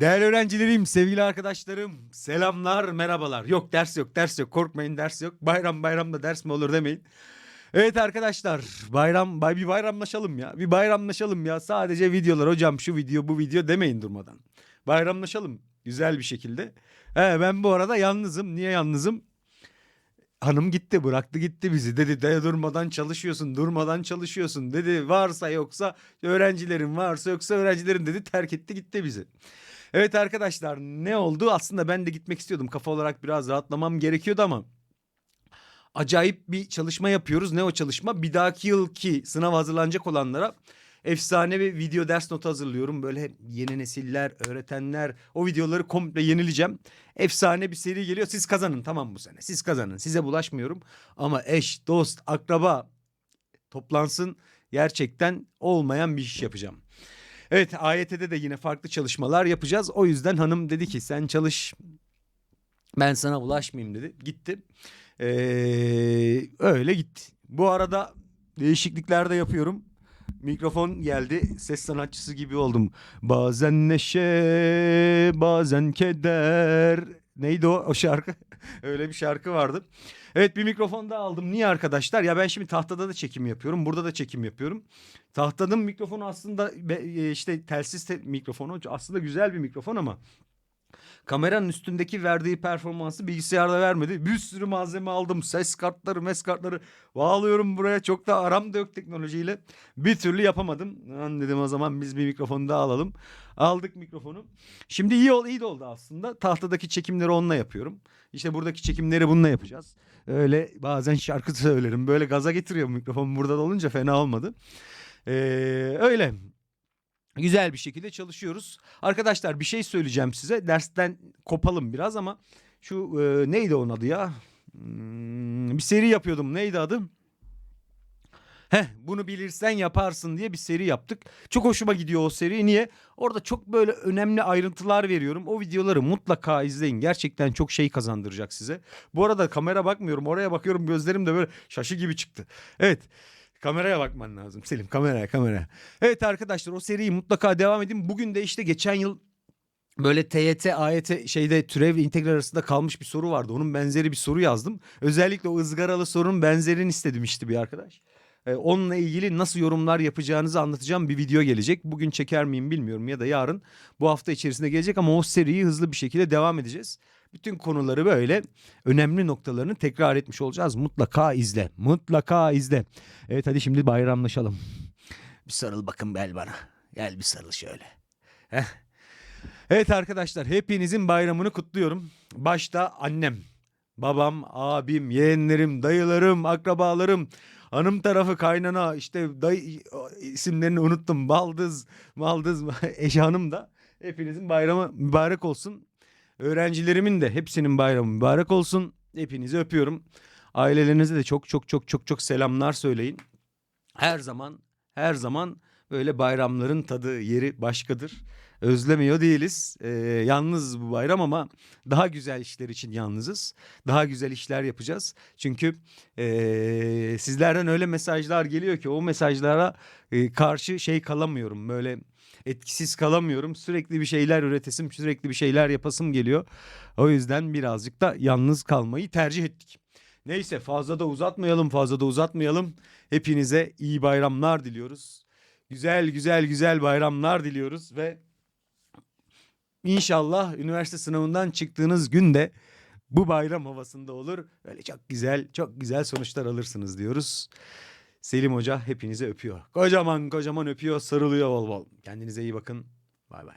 Değerli öğrencilerim, sevgili arkadaşlarım, selamlar, merhabalar. Yok ders yok, ders yok. Korkmayın ders yok. Bayram bayramda ders mi olur demeyin. Evet arkadaşlar, bayram bay bir bayramlaşalım ya. Bir bayramlaşalım ya. Sadece videolar hocam şu video bu video demeyin durmadan. Bayramlaşalım güzel bir şekilde. He, ben bu arada yalnızım. Niye yalnızım? Hanım gitti bıraktı gitti bizi dedi de durmadan çalışıyorsun durmadan çalışıyorsun dedi varsa yoksa öğrencilerin varsa yoksa öğrencilerin dedi terk etti gitti bizi. Evet arkadaşlar ne oldu aslında ben de gitmek istiyordum kafa olarak biraz rahatlamam gerekiyordu ama acayip bir çalışma yapıyoruz. Ne o çalışma? Bir dahaki yılki sınav hazırlanacak olanlara efsane bir video ders notu hazırlıyorum. Böyle yeni nesiller, öğretenler o videoları komple yenileyeceğim. Efsane bir seri geliyor. Siz kazanın tamam bu sene. Siz kazanın. Size bulaşmıyorum. Ama eş, dost, akraba toplansın. Gerçekten olmayan bir iş yapacağım. Evet AYT'de de yine farklı çalışmalar yapacağız. O yüzden hanım dedi ki sen çalış ben sana bulaşmayayım dedi. Gitti. Ee, öyle gitti. Bu arada değişiklikler de yapıyorum. Mikrofon geldi. Ses sanatçısı gibi oldum. Bazen neşe, bazen keder. Neydi o, o şarkı? Öyle bir şarkı vardı. Evet bir mikrofon daha aldım. Niye arkadaşlar? Ya ben şimdi tahtada da çekim yapıyorum. Burada da çekim yapıyorum. Tahtanın mikrofonu aslında e, işte telsiz te- mikrofonu aslında güzel bir mikrofon ama kameranın üstündeki verdiği performansı bilgisayarda vermedi. Bir sürü malzeme aldım. Ses kartları, mes kartları bağlıyorum buraya. Çok da aram da yok teknolojiyle. Bir türlü yapamadım. Lan dedim o zaman biz bir mikrofonu daha alalım. Aldık mikrofonu. Şimdi iyi ol iyi de oldu aslında. Tahtadaki çekimleri onunla yapıyorum. İşte buradaki çekimleri bununla yapacağız. Öyle bazen şarkı söylerim. Böyle gaza getiriyor mikrofon burada da olunca fena olmadı. Ee, öyle. Güzel bir şekilde çalışıyoruz. Arkadaşlar bir şey söyleyeceğim size. Dersten kopalım biraz ama şu e, neydi onun adı ya? Hmm, bir seri yapıyordum. Neydi adı? Heh, bunu bilirsen yaparsın diye bir seri yaptık. Çok hoşuma gidiyor o seri. Niye? Orada çok böyle önemli ayrıntılar veriyorum. O videoları mutlaka izleyin. Gerçekten çok şey kazandıracak size. Bu arada kamera bakmıyorum. Oraya bakıyorum. Gözlerim de böyle şaşı gibi çıktı. Evet. Kameraya bakman lazım Selim. Kameraya kameraya. Evet arkadaşlar o seriyi mutlaka devam edin. Bugün de işte geçen yıl Böyle TYT, AYT şeyde türev integral arasında kalmış bir soru vardı. Onun benzeri bir soru yazdım. Özellikle o ızgaralı sorunun benzerini istedim işte bir arkadaş. Ee, onunla ilgili nasıl yorumlar yapacağınızı anlatacağım bir video gelecek. Bugün çeker miyim bilmiyorum ya da yarın bu hafta içerisinde gelecek ama o seriyi hızlı bir şekilde devam edeceğiz. Bütün konuları böyle önemli noktalarını tekrar etmiş olacağız. Mutlaka izle. Mutlaka izle. Evet hadi şimdi bayramlaşalım. Bir sarıl bakın bel bana. Gel bir sarıl şöyle. Heh. Evet arkadaşlar hepinizin bayramını kutluyorum. Başta annem, babam, abim, yeğenlerim, dayılarım, akrabalarım, hanım tarafı kaynana işte dayı isimlerini unuttum. Baldız, maldız, eş hanım da hepinizin bayramı mübarek olsun. Öğrencilerimin de hepsinin bayramı mübarek olsun. Hepinizi öpüyorum. Ailelerinize de çok çok çok çok çok selamlar söyleyin. Her zaman her zaman böyle bayramların tadı yeri başkadır. Özlemiyor değiliz. Ee, yalnız bu bayram ama daha güzel işler için yalnızız. Daha güzel işler yapacağız. Çünkü ee, sizlerden öyle mesajlar geliyor ki o mesajlara ee, karşı şey kalamıyorum. Böyle etkisiz kalamıyorum. Sürekli bir şeyler üretesim, sürekli bir şeyler yapasım geliyor. O yüzden birazcık da yalnız kalmayı tercih ettik. Neyse fazla da uzatmayalım, fazla da uzatmayalım. Hepinize iyi bayramlar diliyoruz. Güzel güzel güzel bayramlar diliyoruz ve İnşallah üniversite sınavından çıktığınız günde bu bayram havasında olur. Öyle çok güzel, çok güzel sonuçlar alırsınız diyoruz. Selim Hoca hepinize öpüyor. Kocaman kocaman öpüyor, sarılıyor bol bol. Kendinize iyi bakın. Bay bay.